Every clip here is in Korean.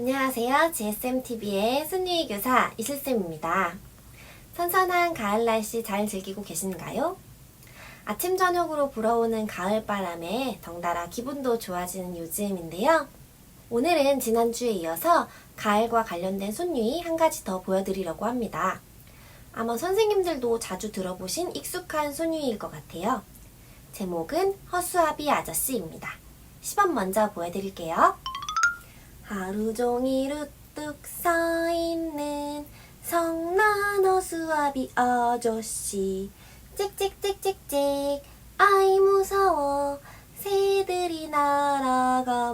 안녕하세요. GSMTV의 순유이 교사 이슬쌤입니다. 선선한 가을 날씨 잘 즐기고 계신가요? 아침 저녁으로 불어오는 가을 바람에 덩달아 기분도 좋아지는 요즘인데요. 오늘은 지난주에 이어서 가을과 관련된 손유이 한 가지 더 보여드리려고 합니다. 아마 선생님들도 자주 들어보신 익숙한 손유이일 것 같아요. 제목은 허수아비 아저씨입니다. 시범 먼저 보여드릴게요. 하루 종일 우뚝 서 있는 성난 허수아비 아저씨. 찍찍찍찍찍 아이 무서워. 새들이 날아갑니다.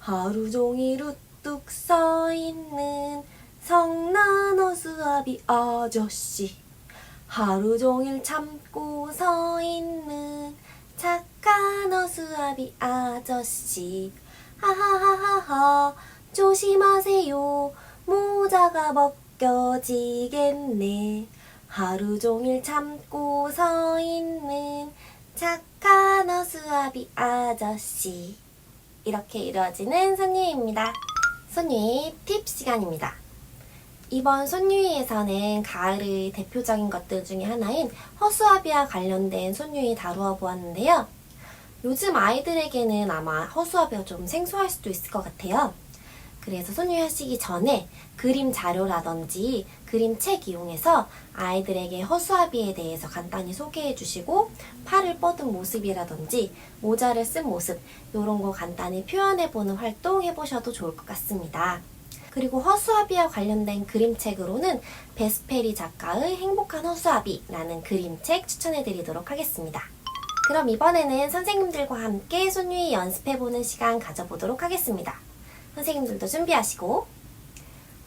하루 종일 우뚝 서 있는 성난 허수아비 아저씨. 하루 종일 참고 서 있는 착한 허수아비 아저씨 하하하하하 조심하세요. 모자가 벗겨지겠네. 하루 종일 참고 서 있는 착한 허수아비 아저씨. 이렇게 이루어지는 손유입니다. 손유이 팁 시간입니다. 이번 손유이에서는 가을의 대표적인 것들 중에 하나인 허수아비와 관련된 손유이 다루어 보았는데요. 요즘 아이들에게는 아마 허수아비가 좀 생소할 수도 있을 것 같아요. 그래서 손유이 하시기 전에 그림 자료라든지 그림 책 이용해서 아이들에게 허수아비에 대해서 간단히 소개해 주시고 팔을 뻗은 모습이라든지 모자를 쓴 모습 이런 거 간단히 표현해 보는 활동 해보셔도 좋을 것 같습니다. 그리고 허수아비와 관련된 그림책으로는 베스페리 작가의 행복한 허수아비라는 그림책 추천해 드리도록 하겠습니다. 그럼 이번에는 선생님들과 함께 손유이 연습해보는 시간 가져보도록 하겠습니다. 선생님들도 준비하시고.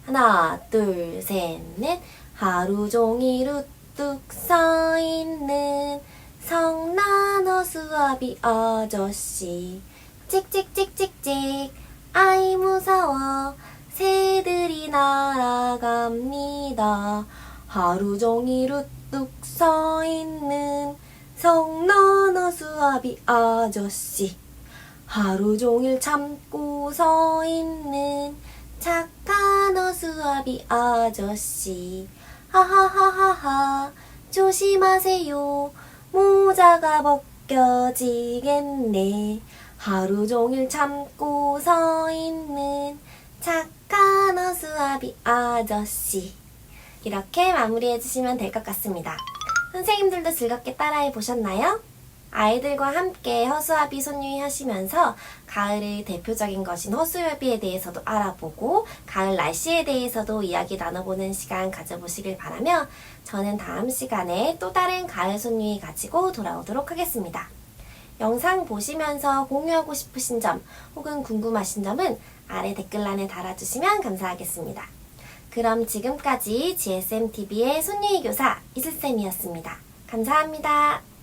하나, 둘, 셋, 넷. 하루 종일 우뚝 서 있는 성난 허수아비 아저씨. 찍찍찍찍찍. 아이 무서워. 새들이 날아갑니다. 하루 종일 우뚝 서 있는 성난 허수아비 아저씨 하루 종일 참고 서 있는 착한 허수아비 아저씨. 하하하하하 조심하세요. 모자가 벗겨지겠네. 하루 종일 참고 서 있는 착한 허수아비 아저씨. 이렇게 마무리해 주시면 될 것 같습니다. 선생님들도 즐겁게 따라해 보셨나요? 아이들과 함께 허수아비 손유이 하시면서 가을의 대표적인 것인 허수아비에 대해서도 알아보고 가을 날씨에 대해서도 이야기 나눠보는 시간 가져보시길 바라며 저는 다음 시간에 또 다른 가을 손유이 가지고 돌아오도록 하겠습니다. 영상 보시면서 공유하고 싶으신 점 혹은 궁금하신 점은 아래 댓글란에 달아주시면 감사하겠습니다. 그럼 지금까지 GSMTV의 손유희 교사 이슬쌤이었습니다. 감사합니다.